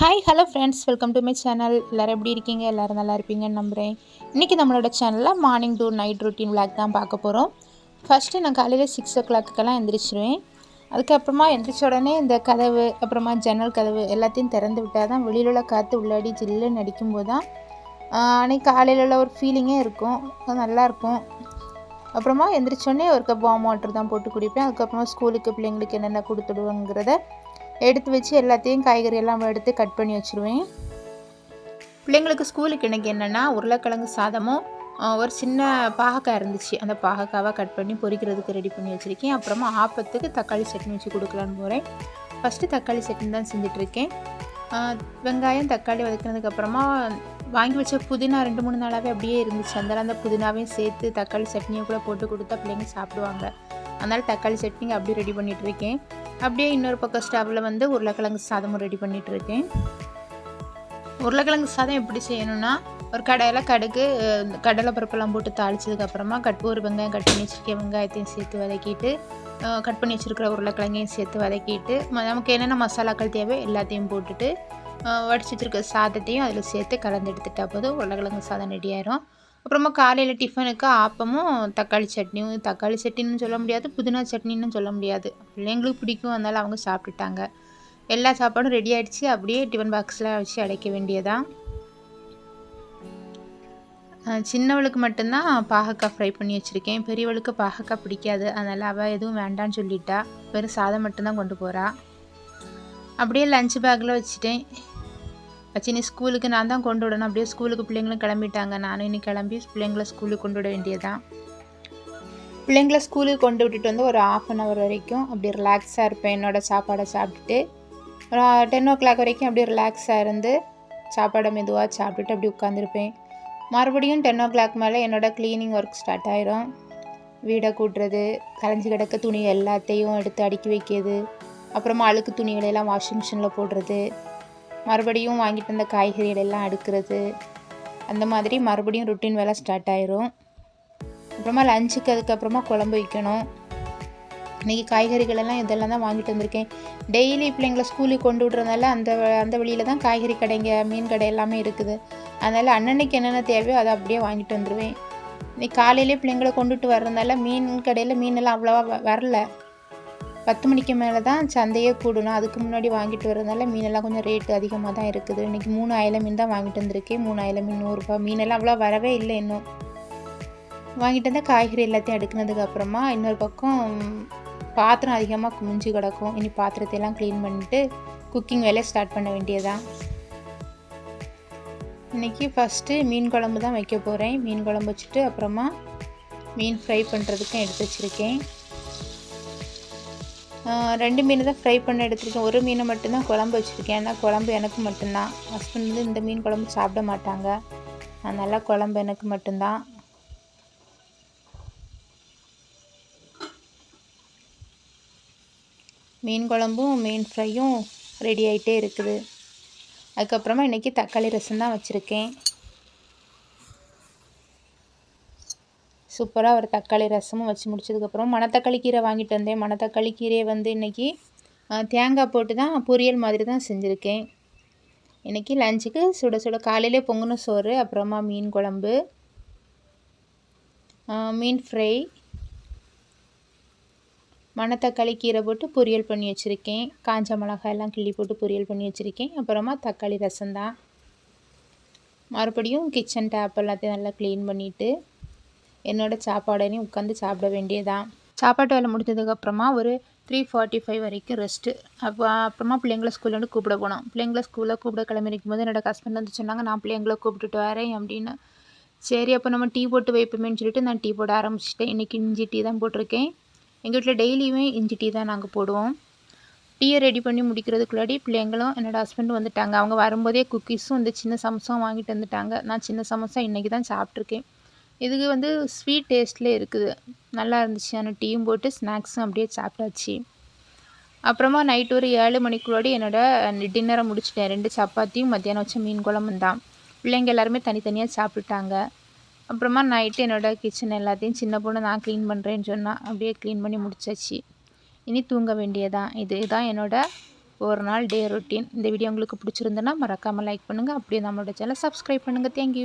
Hi hello friends welcome to my channel எல்லோரும் எப்படி இருக்கீங்க? எல்லோரும் நல்லா இருப்பீங்கன்னு நம்புகிறேன் இன்றைக்கி நம்மளோட சேனலில் morning to night routine vlog தான் பார்க்க போகிறோம் ஃபஸ்ட்டு நான் காலையில் சிக்ஸ் ஓ கிளாக்குக்கெல்லாம் எந்திரிச்சிருவேன். அதுக்கப்புறமா எந்திரிச்ச உடனே இந்த கதவு அப்புறமா ஜன்னல் கதவு எல்லாத்தையும் திறந்து விட்டால் தான் வெளியில் உள்ள காற்று உள்ளாடி ஜில்லுன்னு அடிக்கும்போது தான் அன்றைக்கி காலையில் உள்ள ஒரு ஃபீலிங்கே இருக்கும். அது நல்லாயிருக்கும் அப்புறமா எந்திரிச்சோடனே ஒரு கப் வார்ம் வாட்டர் தான் போட்டு குடிப்பேன். அதுக்கப்புறமா ஸ்கூலுக்கு பிள்ளைங்களுக்கு என்னென்ன கொடுத்துடுவோங்கிறத எடுத்து வச்சு எல்லாத்தையும் காய்கறி எல்லாம் எடுத்து கட் பண்ணி வச்சுருவேன். பிள்ளைங்களுக்கு ஸ்கூலுக்கு எனக்கு என்னென்னா உருளைக்கிழங்கு சாதமும் ஒரு சின்ன பாகக்காய் இருந்துச்சு. அந்த பாகக்காவை கட் பண்ணி பொரிக்கிறதுக்கு ரெடி பண்ணி வச்சுருக்கேன். அப்புறமா ஆப்பத்துக்கு தக்காளி சட்னி வச்சு கொடுக்கலான்னு போகிறேன் ஃபஸ்ட்டு தக்காளி சட்னி தான் செஞ்சிட்ருக்கேன். வெங்காயம் தக்காளி வதக்கினதுக்கப்புறமா வாங்கி வச்ச புதினா ரெண்டு மூணு நாளாகவே அப்படியே இருந்துச்சு. அதனால் அந்த புதினாவையும் சேர்த்து தக்காளி சட்னியை கூட போட்டு கொடுத்தா பிள்ளைங்க சாப்பிடுவாங்க. அதனால் தக்காளி சட்னி அப்படியே ரெடி பண்ணிகிட்ருக்கேன் அப்படியே இன்னொரு பக்கம் ஸ்டவ்வில் வந்து உருளைக்கிழங்கு சாதமும் ரெடி பண்ணிகிட்ருக்கேன் உருளைக்கிழங்கு சாதம் எப்படி செய்யணும்னா ஒரு கடையில் கடுகு கடலை பருப்பெல்லாம் போட்டு தாளிச்சதுக்கப்புறமா கட்பூர் வெங்காயம் கட் பண்ணி வச்சுருக்க வெங்காயத்தையும் சேர்த்து வதக்கிட்டு கட் பண்ணி வச்சுருக்கிற உருளைக்கிழங்கையும் சேர்த்து வதக்கிட்டு நமக்கு என்னென்ன மசாலாக்கள் தேவை எல்லாத்தையும் போட்டுட்டு வடிச்சு வச்சுருக்க சாதத்தையும் அதில் சேர்த்து கலந்து எடுத்துட்டா போதும் உருளைக்கிழங்கு சாதம் ரெடி ஆயிரும். அப்புறமா காலையில் டிஃபனுக்கு ஆப்பமும் தக்காளி சட்னியும். தக்காளி சட்னின்னு சொல்ல முடியாது புதினா சட்னின்னு சொல்ல முடியாது. பிள்ளைங்களுக்கு பிடிக்கும் அதனால் அவங்க சாப்பிட்டுட்டாங்க. எல்லா சாப்பாடும் ரெடி ஆகிடுச்சு அப்படியே டிஃபன் பாக்ஸில் வச்சு அடைக்க வேண்டியதான் சின்னவளுக்கு மட்டும்தான் பாகக்காய் ஃப்ரை பண்ணி வச்சுருக்கேன். பெரியவளுக்கு பாகக்காய் பிடிக்காது. அதனால் அவள் எதுவும் வேண்டான்னு சொல்லிட்டா. வெறும் சாதம் மட்டும்தான் கொண்டு போகிறா அப்படியே லஞ்ச் பேக்கில் வச்சுட்டேன். வச்சினி ஸ்கூலுக்கு நான் தான் கொண்டு விடணும். அப்படியே ஸ்கூலுக்கு பிள்ளைங்களும் கிளம்பிட்டாங்க. நானும் இன்னும் கிளம்பி பிள்ளைங்கள ஸ்கூலுக்கு கொண்டு விட வேண்டியதுதான். பிள்ளைங்கள ஸ்கூலுக்கு கொண்டு விட்டுட்டு வந்து ஒரு ஆஃப் அன் ஹவர் வரைக்கும் அப்படி ரிலாக்ஸாக இருப்பேன். என்னோடய சாப்பாடை சாப்பிட்டுட்டு ஒரு டென் ஓ கிளாக் வரைக்கும் அப்படியே ரிலாக்ஸாக இருந்து சாப்பாடை மெதுவாக சாப்பிட்டுட்டு அப்படி உட்காந்துருப்பேன் மறுபடியும் டென் ஓ கிளாக் மேலே என்னோடய க்ளீனிங் ஒர்க் ஸ்டார்ட் ஆயிரும். வீடை கூட்டுறது கலைஞ்சி கிடக்க துணி எல்லாத்தையும் எடுத்து அடுக்கி வைக்கிறது அப்புறமா அழுக்கு துணிகளெல்லாம் வாஷிங் மிஷினில் போடுறது மறுபடியும் வாங்கிட்டு வந்த காய்கறிகளெல்லாம் அடுக்கிறது. அந்த மாதிரி மறுபடியும் ருட்டீன் வேலை ஸ்டார்ட் ஆயிரும். அப்புறமா லஞ்சுக்கு அதுக்கப்புறமா குழம்பு வைக்கணும். இன்றைக்கி காய்கறிகள் எல்லாம் இதெல்லாம் தான் வாங்கிட்டு வந்திருக்கேன். டெய்லி பிள்ளைங்களை ஸ்கூலுக்கு கொண்டு விட்றதுனால அந்த அந்த வழியில் தான் காய்கறி கடைங்க மீன் கடை எல்லாமே இருக்குது. அதனால் அன்னன்னைக்கு என்னென்ன தேவையோ அதை அப்படியே வாங்கிட்டு வந்துடுவேன் இன்னைக்கு காலையிலே பிள்ளைங்களை கொண்டுட்டு வர்றதுனால மீன் கடையில் மீனெல்லாம் அவ்வளோவா வரல. பத்து மணிக்கு மேலே தான் சந்தையே கூடணும் அதுக்கு முன்னாடி வாங்கிட்டு வரதுனால மீனெல்லாம் கொஞ்சம் ரேட்டு அதிகமாக தான் இருக்குது. இன்றைக்கி மூணு அயல மீன் தான் வாங்கிட்டு வந்திருக்கேன் மூணு அயல மீன் நூறுரூபா மீனெல்லாம் அவ்வளோ வரவே இல்லை இன்னும். வாங்கிட்டு வந்தால் காய்கறி எல்லாத்தையும் எடுக்கினதுக்கு அப்புறமா இன்னொரு பக்கம் பாத்திரம் அதிகமாக குமிஞ்சு கிடக்கும். இனி பாத்திரத்தையெல்லாம் க்ளீன் பண்ணிவிட்டு குக்கிங் வேலையை ஸ்டார்ட் பண்ண வேண்டியதான் இன்றைக்கி ஃபஸ்ட்டு மீன் குழம்பு தான் வைக்க போகிறேன் மீன் குழம்பு வச்சுட்டு அப்புறமா மீன் ஃப்ரை பண்ணுறதுக்கும் எடுத்து வச்சுருக்கேன். ரெண்டு மீனை தான் ஃப்ரை பண்ண எடுத்துருக்கேன். ஒரு மீனை மட்டும்தான் குழம்பு வச்சுருக்கேன். ஏன்னா குழம்பு எனக்கு மட்டும்தான். ஹஸ்பண்ட் வந்து இந்த மீன் குழம்பு சாப்பிட மாட்டாங்க. அதனால் குழம்பு எனக்கு மட்டும்தான். மீன் குழம்பும் மீன் ஃப்ரையும் ரெடி ஆகிட்டே இருக்குது. அதுக்கப்புறமா இன்றைக்கி தக்காளி ரசம் தான் வச்சுருக்கேன். சூப்பராக ஒரு தக்காளி ரசமும் வச்சு முடிச்சதுக்கப்புறம் மணத்தக்காளி கீரை வாங்கிட்டு வந்தேன். மணத்தக்காளி கீரையை வந்து இன்றைக்கி தேங்காய் போட்டு தான் பொரியல் மாதிரி தான் செஞ்சுருக்கேன். இன்றைக்கி லஞ்சுக்கு சுட சுட காலையிலே பொங்குன சோறு அப்புறமா மீன் குழம்பு மீன் ஃப்ரை மணத்தக்காளி கீரை போட்டு பொரியல் பண்ணி வச்சுருக்கேன். காஞ்ச மிளகாய் எல்லாம் கிள்ளி போட்டு பொரியல் பண்ணி வச்சுருக்கேன். அப்புறமா தக்காளி ரசம் தான். மறுபடியும் கிச்சன் டேப் எல்லாத்தையும் நல்லா க்ளீன் பண்ணிவிட்டு என்னோடய சாப்பாடையும் உட்காந்து சாப்பிட வேண்டியதான் சாப்பாட்டு வேலை முடிஞ்சதுக்கப்புறமா ஒரு த்ரீ ஃபார்ட்டி ஃபைவ் வரைக்கும் ரெஸ்ட்டு அப்போ அப்புறமா பிள்ளைங்களை ஸ்கூல்லேருந்து கூப்பிட போனோம். பிள்ளைங்கள ஸ்கூலில் கூப்பிட கிளம்பிருக்கும் போது என்னோடய ஹஸ்பண்ட் வந்து சொன்னாங்க நான் பிள்ளைங்களை கூப்பிட்டுட்டு வரேன் அப்படின்னு. சரி அப்போ நம்ம டீ போட்டு வைப்போமேன்னு சொல்லிட்டு நான் டீ போட ஆரம்பிச்சிட்டேன். இன்றைக்கி இஞ்சி டீ தான் போட்டிருக்கேன். எங்கள் வீட்டில் டெய்லியுமே இஞ்சி டீ தான் நாங்கள் போடுவோம். டீயை ரெடி பண்ணி முடிக்கிறதுக்குள்ளாடி பிள்ளைங்களும் என்னோடய ஹஸ்பண்டும் வந்துட்டாங்க. அவங்க வரும்போதே குக்கீஸும் இந்த சின்ன சமோசாவும் வாங்கிட்டு வந்துட்டாங்க. நான் சின்ன சமோசா இன்றைக்கி தான் சாப்பிட்ருக்கேன் இதுக்கு வந்து ஸ்வீட் டேஸ்ட்லேயே இருக்குது. நல்லா இருந்துச்சு. ஆனால் டீயும் போட்டு ஸ்நாக்ஸும் அப்படியே சாப்பிட்டாச்சு. அப்புறமா நைட் ஒரு ஏழு மணிக்குள்ளாடி என்னோடய டின்னரை முடிச்சிட்டேன். ரெண்டு சப்பாத்தியும் மத்தியானம் வச்ச மீன் குழம்பும் தான். பிள்ளைங்க எல்லாருமே தனித்தனியாக சாப்பிட்டுட்டாங்க அப்புறமா நைட்டு என்னோடய கிச்சன் எல்லாத்தையும் சின்ன பொண்ணு நான் க்ளீன் பண்ணுறேன்னு சொன்னால் அப்படியே க்ளீன் பண்ணி முடிச்சாச்சு. இனி தூங்க வேண்டியதான் இது தான் என்னோடய ஒரு நாள் டே ரொட்டீன் இந்த வீடியோ உங்களுக்கு பிடிச்சிருந்தனா மறக்காமல் லைக் பண்ணுங்கள் அப்படியே நம்மளோட சேனல் சப்ஸ்கிரைப் பண்ணுங்கள் தேங்க்யூ